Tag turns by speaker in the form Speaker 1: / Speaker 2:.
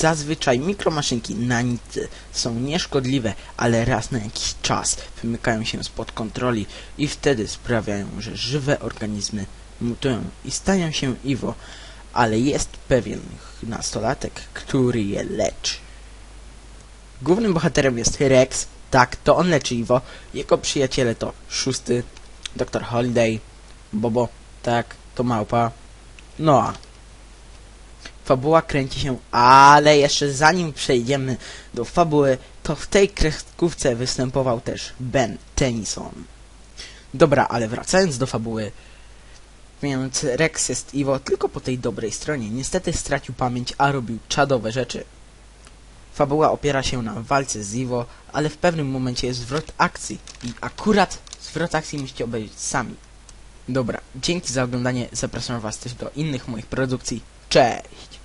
Speaker 1: Zazwyczaj mikromaszynki na nitce są nieszkodliwe, ale raz na jakiś czas wymykają się spod kontroli i wtedy sprawiają, że żywe organizmy mutują i stają się Iwo, ale jest pewien nastolatek, który je leczy. Głównym bohaterem jest Rex, tak, to on leczy Iwo, jego przyjaciele to Szósty, Dr. Holiday, Bobo, tak, to Małpa, Noa. Fabuła kręci się, ale jeszcze zanim przejdziemy do fabuły, to w tej kreskówce występował też Ben Tennyson. Dobra, ale wracając do fabuły, więc Rex jest Iwo tylko po tej dobrej stronie. Niestety stracił pamięć, a robił czadowe rzeczy. Fabuła opiera się na walce z Iwo, ale w pewnym momencie jest zwrot akcji. I akurat zwrot akcji musicie obejrzeć sami. Dobra, dzięki za oglądanie. Zapraszam Was też do innych moich produkcji. Cześć!